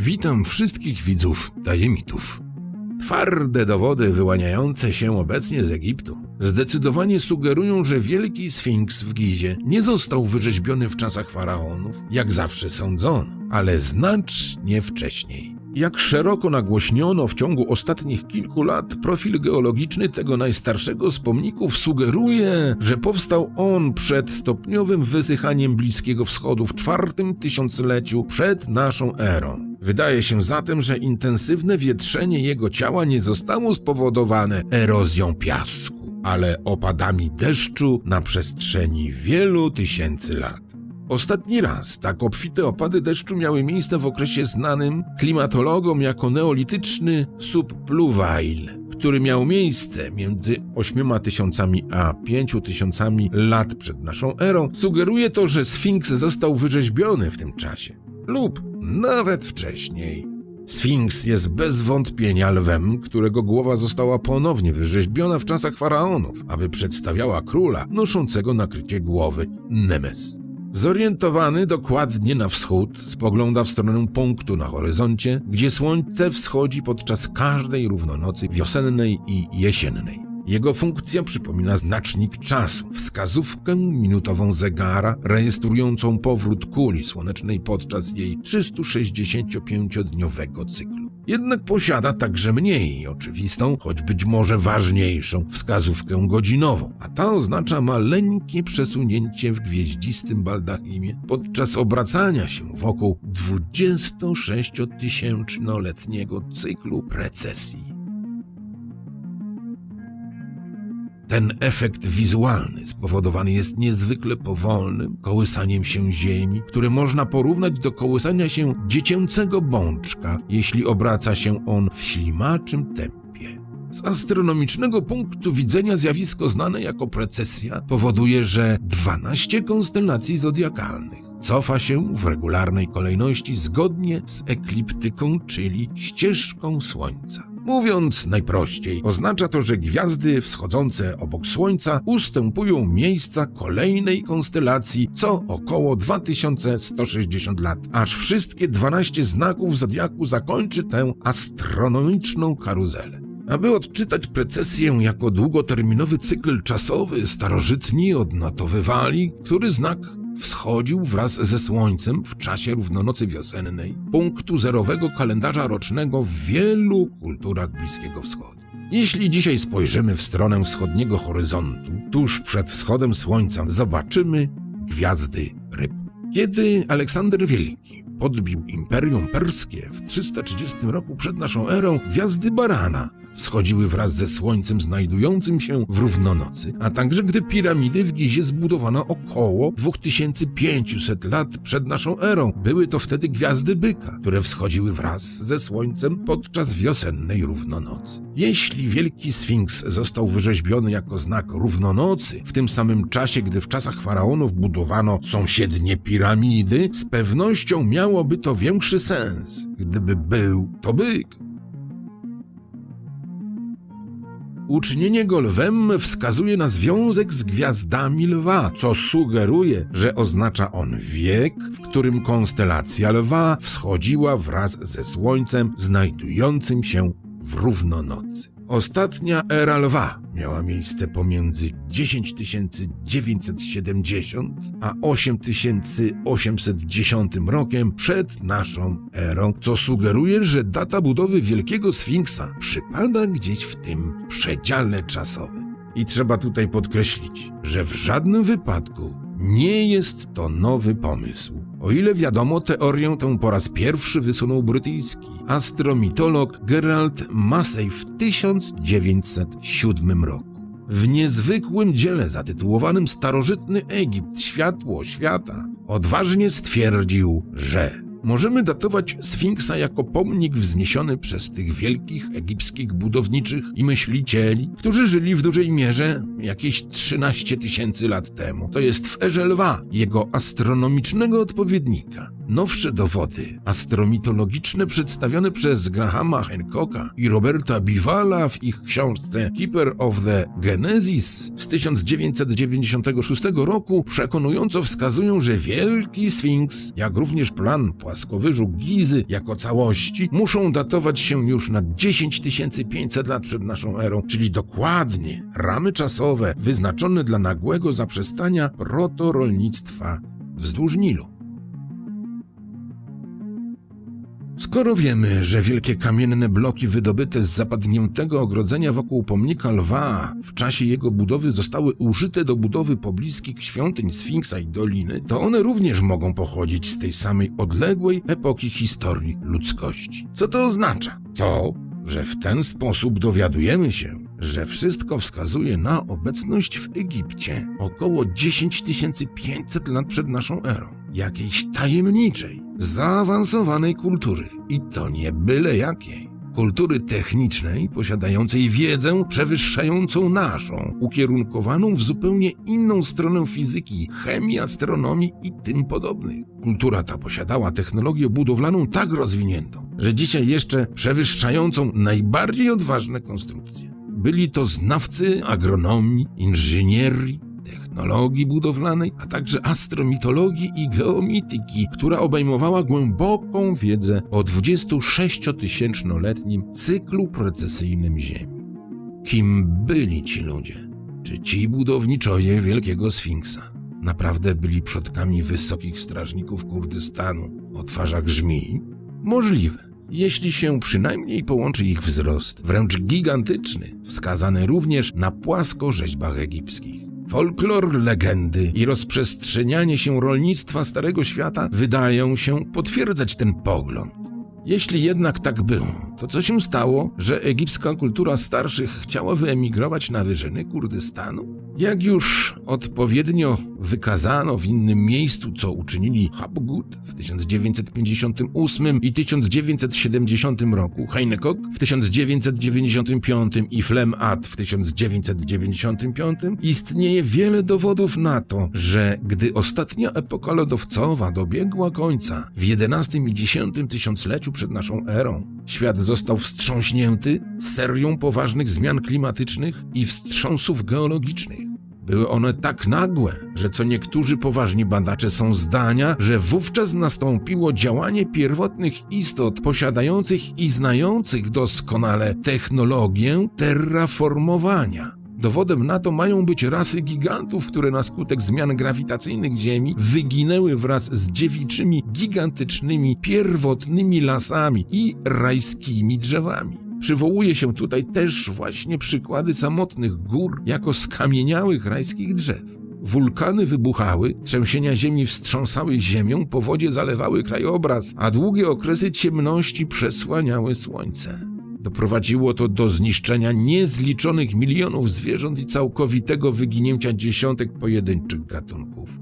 Witam wszystkich widzów Dajemitów. Twarde dowody wyłaniające się obecnie z Egiptu zdecydowanie sugerują, że wielki Sfinks w Gizie nie został wyrzeźbiony w czasach faraonów, jak zawsze sądzono, ale znacznie wcześniej. Jak szeroko nagłośniono w ciągu ostatnich kilku lat, profil geologiczny tego najstarszego z pomników sugeruje, że powstał on przed stopniowym wysychaniem Bliskiego Wschodu w czwartym tysiącleciu przed naszą erą. Wydaje się zatem, że intensywne wietrzenie jego ciała nie zostało spowodowane erozją piasku, ale opadami deszczu na przestrzeni wielu tysięcy lat. Ostatni raz tak obfite opady deszczu miały miejsce w okresie znanym klimatologom jako neolityczny subpluwile, który miał miejsce między 8000 a 5000 lat przed naszą erą, sugeruje to, że Sfinks został wyrzeźbiony w tym czasie lub nawet wcześniej. Sfinks jest bez wątpienia lwem, którego głowa została ponownie wyrzeźbiona w czasach faraonów, aby przedstawiała króla noszącego nakrycie głowy Nemes. Zorientowany dokładnie na wschód, spogląda w stronę punktu na horyzoncie, gdzie słońce wschodzi podczas każdej równonocy wiosennej i jesiennej. Jego funkcja przypomina znacznik czasu, wskazówkę minutową zegara rejestrującą powrót kuli słonecznej podczas jej 365-dniowego cyklu. Jednak posiada także mniej oczywistą, choć być może ważniejszą, wskazówkę godzinową, a ta oznacza maleńkie przesunięcie w gwieździstym baldachimie podczas obracania się wokół 26-tysięcznoletniego cyklu precesji. Ten efekt wizualny spowodowany jest niezwykle powolnym kołysaniem się Ziemi, które można porównać do kołysania się dziecięcego bączka, jeśli obraca się on w ślimaczym tempie. Z astronomicznego punktu widzenia zjawisko znane jako precesja powoduje, że 12 konstelacji zodiakalnych cofa się w regularnej kolejności zgodnie z ekliptyką, czyli ścieżką Słońca. Mówiąc najprościej, oznacza to, że gwiazdy wschodzące obok Słońca ustępują miejsca kolejnej konstelacji co około 2160 lat, aż wszystkie 12 znaków zodiaku zakończy tę astronomiczną karuzelę. Aby odczytać precesję jako długoterminowy cykl czasowy, starożytni odnotowywali, który znak wschodził wraz ze słońcem w czasie równonocy wiosennej, punktu zerowego kalendarza rocznego w wielu kulturach Bliskiego Wschodu. Jeśli dzisiaj spojrzymy w stronę wschodniego horyzontu, tuż przed wschodem słońca zobaczymy gwiazdy ryb. Kiedy Aleksander Wielki podbił Imperium Perskie w 330 roku przed naszą erą, gwiazdy barana wschodziły wraz ze słońcem znajdującym się w równonocy, a także gdy piramidy w Gizie zbudowano około 2500 lat przed naszą erą. Były to wtedy gwiazdy byka, które wschodziły wraz ze słońcem podczas wiosennej równonocy. Jeśli wielki Sfinks został wyrzeźbiony jako znak równonocy, w tym samym czasie, gdy w czasach faraonów budowano sąsiednie piramidy, z pewnością miałoby to większy sens, gdyby był to byk. Uczynienie go lwem wskazuje na związek z gwiazdami lwa, co sugeruje, że oznacza on wiek, w którym konstelacja lwa wschodziła wraz ze Słońcem znajdującym się w równonocy. Ostatnia era lwa miała miejsce pomiędzy 10970 a 8810 rokiem przed naszą erą, co sugeruje, że data budowy Wielkiego Sfinksa przypada gdzieś w tym przedziale czasowym. I trzeba tutaj podkreślić, że w żadnym wypadku nie jest to nowy pomysł. O ile wiadomo, teorię tę po raz pierwszy wysunął brytyjski astromitolog Gerald Massey w 1907 roku. W niezwykłym dziele zatytułowanym Starożytny Egipt Światło Świata odważnie stwierdził, że Możemy datować Sfinksa jako pomnik wzniesiony przez tych wielkich egipskich budowniczych i myślicieli, którzy żyli w dużej mierze jakieś 13 tysięcy lat temu. To jest w erze lwa, jego astronomicznego odpowiednika. Nowsze dowody astromitologiczne przedstawione przez Grahama Hancocka i Roberta Bivala w ich książce Keeper of the Genesis z 1996 roku przekonująco wskazują, że wielki Sfinks, jak również plan płaskowyżu Gizy jako całości muszą datować się już na 10 500 lat przed naszą erą, czyli dokładnie ramy czasowe wyznaczone dla nagłego zaprzestania protorolnictwa wzdłuż Nilu. Skoro wiemy, że wielkie kamienne bloki wydobyte z zapadniętego ogrodzenia wokół pomnika lwa w czasie jego budowy zostały użyte do budowy pobliskich świątyń Sfinksa i Doliny, to one również mogą pochodzić z tej samej odległej epoki historii ludzkości. Co to oznacza? To, że w ten sposób dowiadujemy się, że wszystko wskazuje na obecność w Egipcie około 10 500 lat przed naszą erą jakiejś tajemniczej, zaawansowanej kultury i to nie byle jakiej. Kultury technicznej, posiadającej wiedzę przewyższającą naszą, ukierunkowaną w zupełnie inną stronę fizyki, chemii, astronomii i tym podobnych. Kultura ta posiadała technologię budowlaną tak rozwiniętą, że dzisiaj jeszcze przewyższającą najbardziej odważne konstrukcje. Byli to znawcy agronomii, inżynierii, technologii budowlanej, a także astromitologii i geomityki, która obejmowała głęboką wiedzę o 26-tysięcznoletnim cyklu precesyjnym Ziemi. Kim byli ci ludzie? Czy ci budowniczowie Wielkiego Sfinksa naprawdę byli przodkami wysokich strażników Kurdystanu o twarzach żmii? Możliwe jeśli się przynajmniej połączy ich wzrost, wręcz gigantyczny, wskazany również na płaskorzeźbach egipskich. Folklor, legendy i rozprzestrzenianie się rolnictwa Starego Świata wydają się potwierdzać ten pogląd. Jeśli jednak tak było, to co się stało, że egipska kultura starszych chciała wyemigrować na wyżyny Kurdystanu? Jak już odpowiednio wykazano w innym miejscu, co uczynili Habgut w 1958 i 1970 roku, Heinekok w 1995 i Flemat w 1995, istnieje wiele dowodów na to, że gdy ostatnia epoka lodowcowa dobiegła końca w XI i X tysiącleciu przed naszą erą, świat został wstrząśnięty serią poważnych zmian klimatycznych i wstrząsów geologicznych. Były one tak nagłe, że co niektórzy poważni badacze są zdania, że wówczas nastąpiło działanie pierwotnych istot posiadających i znających doskonale technologię terraformowania. Dowodem na to mają być rasy gigantów, które na skutek zmian grawitacyjnych Ziemi wyginęły wraz z dziewiczymi, gigantycznymi, pierwotnymi lasami i rajskimi drzewami. Przywołuje się tutaj też właśnie przykłady samotnych gór jako skamieniałych rajskich drzew. Wulkany wybuchały, trzęsienia ziemi wstrząsały ziemią, powodzie zalewały krajobraz, a długie okresy ciemności przesłaniały słońce. Doprowadziło to do zniszczenia niezliczonych milionów zwierząt i całkowitego wyginięcia dziesiątek pojedynczych gatunków.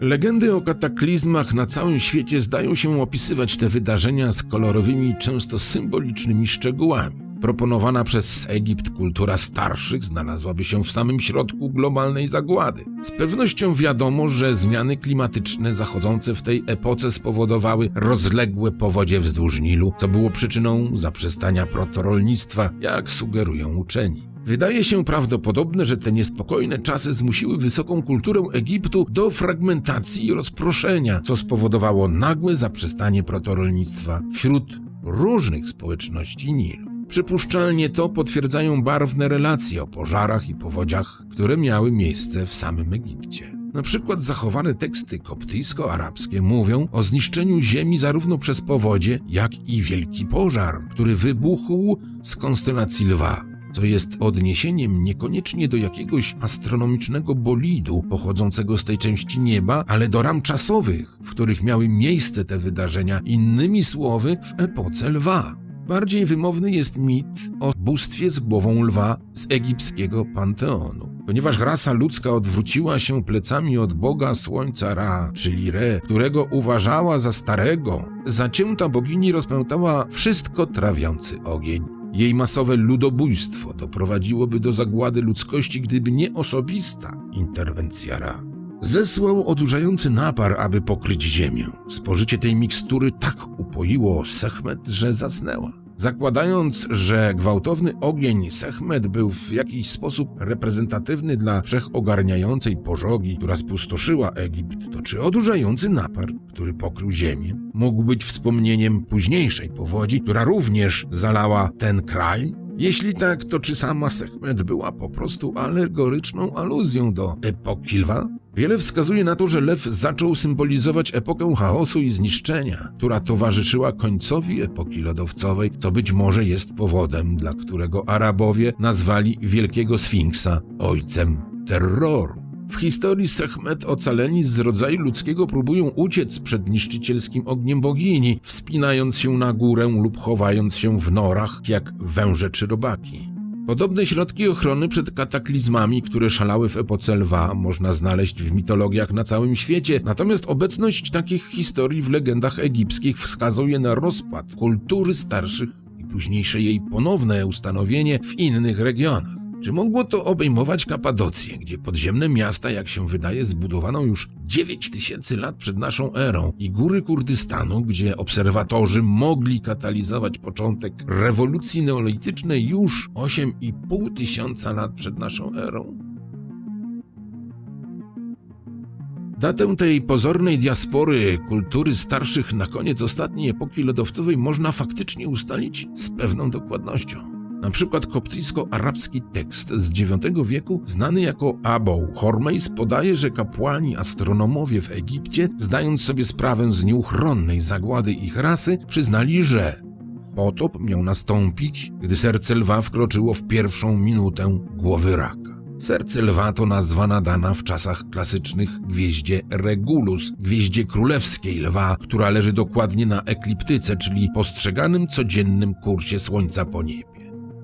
Legendy o kataklizmach na całym świecie zdają się opisywać te wydarzenia z kolorowymi, często symbolicznymi szczegółami. Proponowana przez Egipt kultura starszych znalazłaby się w samym środku globalnej zagłady. Z pewnością wiadomo, że zmiany klimatyczne zachodzące w tej epoce spowodowały rozległe powodzie wzdłuż Nilu, co było przyczyną zaprzestania protorolnictwa, jak sugerują uczeni. Wydaje się prawdopodobne, że te niespokojne czasy zmusiły wysoką kulturę Egiptu do fragmentacji i rozproszenia, co spowodowało nagłe zaprzestanie protorolnictwa wśród różnych społeczności Nilu. Przypuszczalnie to potwierdzają barwne relacje o pożarach i powodziach, które miały miejsce w samym Egipcie. Na przykład zachowane teksty koptyjsko-arabskie mówią o zniszczeniu ziemi zarówno przez powodzie, jak i wielki pożar, który wybuchł z konstelacji lwa co jest odniesieniem niekoniecznie do jakiegoś astronomicznego bolidu pochodzącego z tej części nieba, ale do ram czasowych, w których miały miejsce te wydarzenia, innymi słowy w epoce lwa. Bardziej wymowny jest mit o bóstwie z głową lwa z egipskiego panteonu. Ponieważ rasa ludzka odwróciła się plecami od Boga Słońca Ra, czyli Re, którego uważała za starego, zacięta bogini rozpętała wszystko trawiący ogień. Jej masowe ludobójstwo doprowadziłoby do zagłady ludzkości, gdyby nie osobista interwencja Ra. Zesłał odurzający napar, aby pokryć ziemię. Spożycie tej mikstury tak upoiło Sechmet, że zasnęła. Zakładając, że gwałtowny ogień Sechmet był w jakiś sposób reprezentatywny dla wszechogarniającej pożogi, która spustoszyła Egipt, to czy odurzający napar, który pokrył ziemię, mógł być wspomnieniem późniejszej powodzi, która również zalała ten kraj? Jeśli tak, to czy sama Sechmet była po prostu alegoryczną aluzją do epoki lwa? Wiele wskazuje na to, że lew zaczął symbolizować epokę chaosu i zniszczenia, która towarzyszyła końcowi epoki lodowcowej, co być może jest powodem, dla którego Arabowie nazwali wielkiego Sfinksa ojcem terroru. W historii Sechmet ocaleni z rodzaju ludzkiego próbują uciec przed niszczycielskim ogniem bogini, wspinając się na górę lub chowając się w norach, jak węże czy robaki. Podobne środki ochrony przed kataklizmami, które szalały w epoce lwa, można znaleźć w mitologiach na całym świecie, natomiast obecność takich historii w legendach egipskich wskazuje na rozpad kultury starszych i późniejsze jej ponowne ustanowienie w innych regionach. Czy mogło to obejmować Kapadocję, gdzie podziemne miasta, jak się wydaje, zbudowano już 9 tysięcy lat przed naszą erą i góry Kurdystanu, gdzie obserwatorzy mogli katalizować początek rewolucji neolitycznej już 8,5 tysiąca lat przed naszą erą? Datę tej pozornej diaspory kultury starszych na koniec ostatniej epoki lodowcowej można faktycznie ustalić z pewną dokładnością. Na przykład koptyjsko-arabski tekst z IX wieku, znany jako Abou Hormeis, podaje, że kapłani astronomowie w Egipcie, zdając sobie sprawę z nieuchronnej zagłady ich rasy, przyznali, że potop miał nastąpić, gdy serce lwa wkroczyło w pierwszą minutę głowy raka. Serce lwa to nazwa nadana w czasach klasycznych gwieździe Regulus, gwieździe królewskiej lwa, która leży dokładnie na ekliptyce, czyli postrzeganym codziennym kursie słońca po niebie.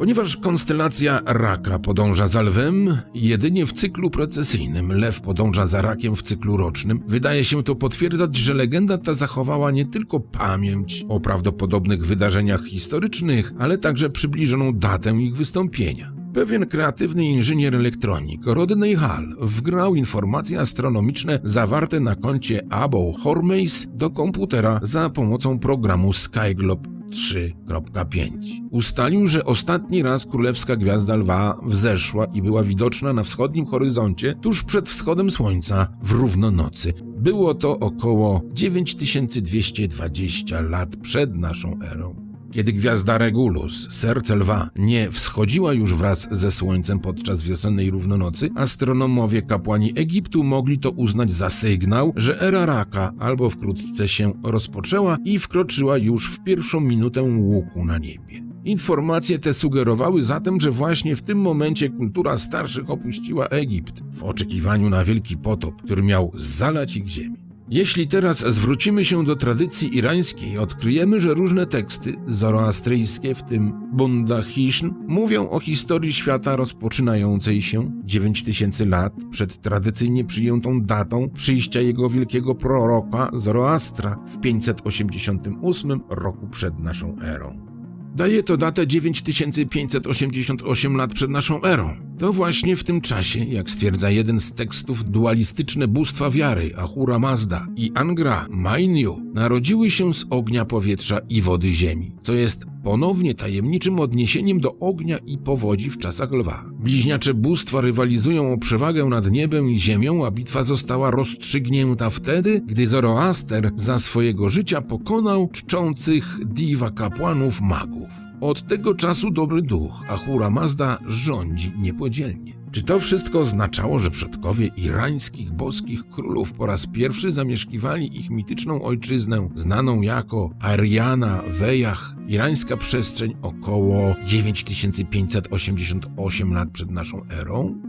Ponieważ konstelacja raka podąża za lwem, jedynie w cyklu precesyjnym lew podąża za rakiem w cyklu rocznym, wydaje się to potwierdzać, że legenda ta zachowała nie tylko pamięć o prawdopodobnych wydarzeniach historycznych, ale także przybliżoną datę ich wystąpienia. Pewien kreatywny inżynier elektronik Rodney Hall wgrał informacje astronomiczne zawarte na koncie Abou Hormeis do komputera za pomocą programu Skyglobe 3.5. Ustalił, że ostatni raz królewska gwiazda lwa wzeszła i była widoczna na wschodnim horyzoncie tuż przed wschodem słońca w równonocy. Było to około 9220 lat przed naszą erą. Kiedy gwiazda Regulus, serce lwa, nie wschodziła już wraz ze słońcem podczas wiosennej równonocy, astronomowie kapłani Egiptu mogli to uznać za sygnał, że era raka albo wkrótce się rozpoczęła i wkroczyła już w pierwszą minutę łuku na niebie. Informacje te sugerowały zatem, że właśnie w tym momencie kultura starszych opuściła Egipt w oczekiwaniu na wielki potop, który miał zalać ich ziemię. Jeśli teraz zwrócimy się do tradycji irańskiej, odkryjemy, że różne teksty zoroastryjskie, w tym Bundahishn, mówią o historii świata rozpoczynającej się 9000 lat przed tradycyjnie przyjętą datą przyjścia jego wielkiego proroka Zoroastra w 588 roku przed naszą erą. Daje to datę 9588 lat przed naszą erą. To właśnie w tym czasie, jak stwierdza jeden z tekstów, dualistyczne bóstwa wiary Ahura Mazda i Angra Mainyu narodziły się z ognia powietrza i wody ziemi, co jest ponownie tajemniczym odniesieniem do ognia i powodzi w czasach lwa. Bliźniacze bóstwa rywalizują o przewagę nad niebem i ziemią, a bitwa została rozstrzygnięta wtedy, gdy Zoroaster za swojego życia pokonał czczących diwa kapłanów magów. Od tego czasu dobry duch Ahura Mazda rządzi niepodzielnie. Czy to wszystko oznaczało, że przodkowie irańskich boskich królów po raz pierwszy zamieszkiwali ich mityczną ojczyznę, znaną jako Ariana Wejach, irańska przestrzeń około 9588 lat przed naszą erą?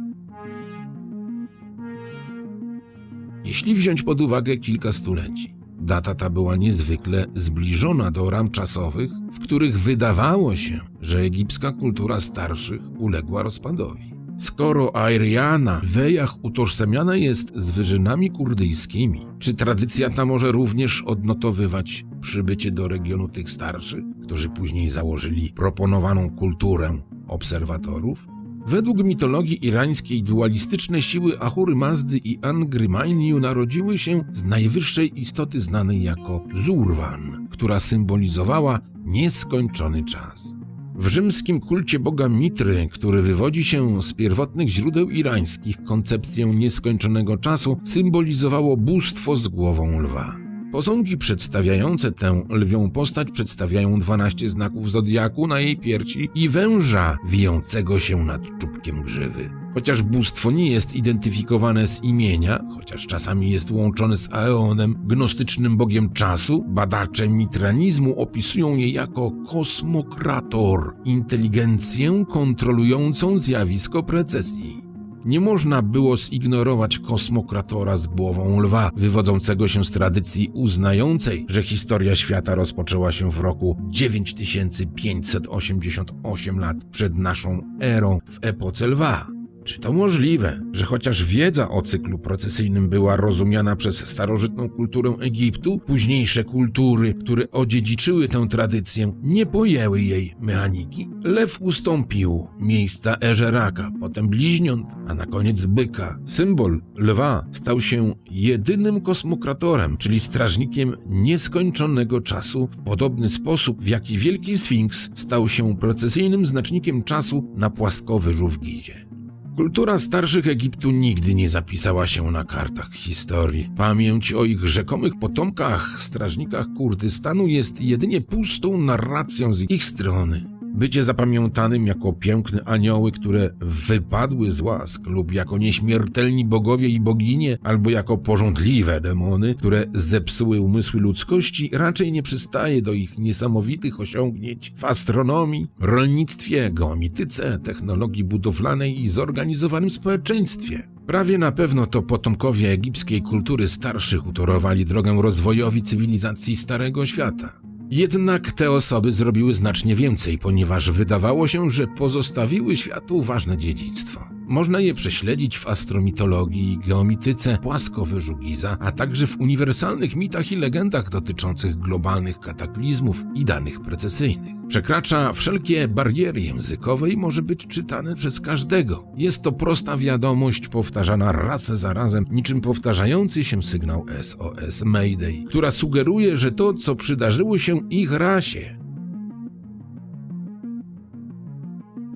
Jeśli wziąć pod uwagę kilka stuleci, data ta była niezwykle zbliżona do ram czasowych, w których wydawało się, że egipska kultura starszych uległa rozpadowi. Skoro Airiana w Wejach utożsamiana jest z wyżynami kurdyjskimi, czy tradycja ta może również odnotowywać przybycie do regionu tych starszych, którzy później założyli proponowaną kulturę obserwatorów? Według mitologii irańskiej dualistyczne siły Ahury Mazdy i Angry Mainyu narodziły się z najwyższej istoty znanej jako Zurwan, która symbolizowała nieskończony czas. W rzymskim kulcie boga Mitry, który wywodzi się z pierwotnych źródeł irańskich, koncepcję nieskończonego czasu symbolizowało bóstwo z głową lwa. Posągi przedstawiające tę lwią postać przedstawiają 12 znaków zodiaku na jej piersi i węża wijącego się nad czubkiem grzywy. Chociaż bóstwo nie jest identyfikowane z imienia, chociaż czasami jest łączone z Aeonem, gnostycznym bogiem czasu, badacze mitranizmu opisują je jako kosmokrator, inteligencję kontrolującą zjawisko precesji. Nie można było zignorować kosmokratora z głową lwa, wywodzącego się z tradycji uznającej, że historia świata rozpoczęła się w roku 9588 lat przed naszą erą w epoce lwa. Czy to możliwe, że chociaż wiedza o cyklu procesyjnym była rozumiana przez starożytną kulturę Egiptu, późniejsze kultury, które odziedziczyły tę tradycję, nie pojęły jej mechaniki? Lew ustąpił miejsca erze raka, potem bliźniąt, a na koniec byka. Symbol lwa stał się jedynym kosmokratorem, czyli strażnikiem nieskończonego czasu, w podobny sposób, w jaki Wielki Sfinks stał się procesyjnym znacznikiem czasu na płaskowyżu w Gizie. Kultura starszych Egiptu nigdy nie zapisała się na kartach historii. Pamięć o ich rzekomych potomkach, strażnikach Kurdystanu jest jedynie pustą narracją z ich strony. Bycie zapamiętanym jako piękne anioły, które wypadły z łask, lub jako nieśmiertelni bogowie i boginie, albo jako porządliwe demony, które zepsuły umysły ludzkości, raczej nie przystaje do ich niesamowitych osiągnięć w astronomii, rolnictwie, geomityce, technologii budowlanej i zorganizowanym społeczeństwie. Prawie na pewno to potomkowie egipskiej kultury starszych utorowali drogę rozwojowi cywilizacji Starego Świata. Jednak te osoby zrobiły znacznie więcej, ponieważ wydawało się, że pozostawiły światu ważne dziedzictwo. Można je prześledzić w astromitologii, geomityce, płaskowyżu Giza, a także w uniwersalnych mitach i legendach dotyczących globalnych kataklizmów i danych precesyjnych. Przekracza wszelkie bariery językowe i może być czytane przez każdego. Jest to prosta wiadomość powtarzana raz za razem, niczym powtarzający się sygnał SOS Mayday, która sugeruje, że to, co przydarzyło się ich rasie,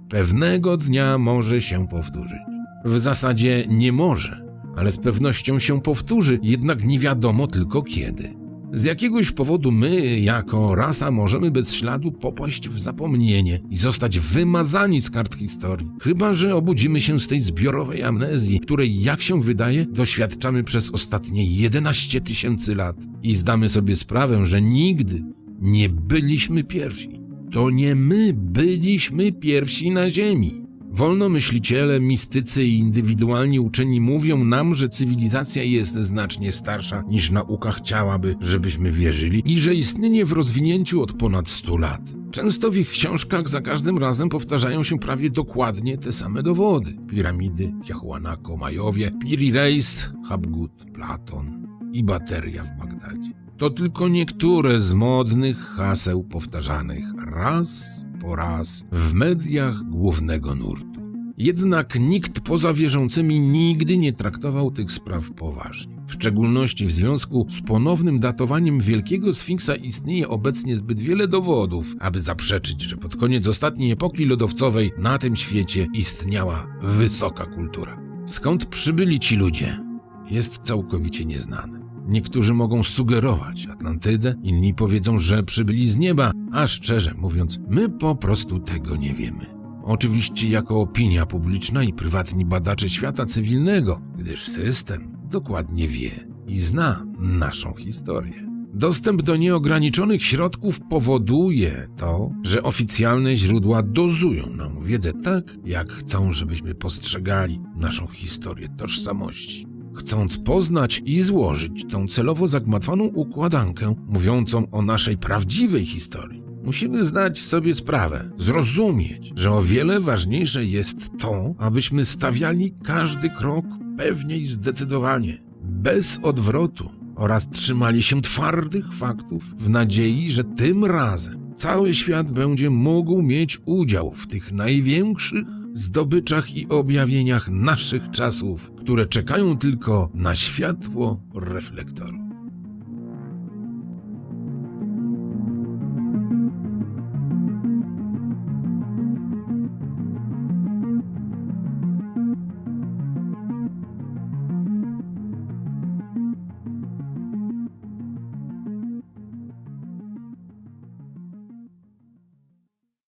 pewnego dnia może się powtórzyć. W zasadzie nie może, ale z pewnością się powtórzy, jednak nie wiadomo tylko kiedy. Z jakiegoś powodu my, jako rasa, możemy bez śladu popaść w zapomnienie i zostać wymazani z kart historii. Chyba, że obudzimy się z tej zbiorowej amnezji, której, jak się wydaje, doświadczamy przez ostatnie 11 tysięcy lat i zdamy sobie sprawę, że nigdy nie byliśmy pierwsi. To nie my byliśmy pierwsi na Ziemi. Wolnomyśliciele, mistycy i indywidualni uczeni mówią nam, że cywilizacja jest znacznie starsza niż nauka chciałaby, żebyśmy wierzyli i że istnieje w rozwinięciu od ponad 100 lat. Często w ich książkach za każdym razem powtarzają się prawie dokładnie te same dowody. Piramidy, Tiahuanaco, Majowie, Piri Reis, Habgut, Platon i bateria w Bagdadzie. To tylko niektóre z modnych haseł powtarzanych raz po raz w mediach głównego nurtu. Jednak nikt poza wierzącymi nigdy nie traktował tych spraw poważnie. W szczególności w związku z ponownym datowaniem Wielkiego Sfinksa istnieje obecnie zbyt wiele dowodów, aby zaprzeczyć, że pod koniec ostatniej epoki lodowcowej na tym świecie istniała wysoka kultura. Skąd przybyli ci ludzie? Jest całkowicie nieznane. Niektórzy mogą sugerować Atlantydę, inni powiedzą, że przybyli z nieba, a szczerze mówiąc, my po prostu tego nie wiemy. Oczywiście jako opinia publiczna i prywatni badacze świata cywilnego, gdyż system dokładnie wie i zna naszą historię. Dostęp do nieograniczonych środków powoduje to, że oficjalne źródła dozują nam wiedzę tak, jak chcą, żebyśmy postrzegali naszą historię tożsamości chcąc poznać i złożyć tą celowo zagmatwaną układankę mówiącą o naszej prawdziwej historii. Musimy zdać sobie sprawę, zrozumieć, że o wiele ważniejsze jest to, abyśmy stawiali każdy krok pewnie i zdecydowanie, bez odwrotu oraz trzymali się twardych faktów w nadziei, że tym razem cały świat będzie mógł mieć udział w tych największych zdobyczach i objawieniach naszych czasów, które czekają tylko na światło reflektoru.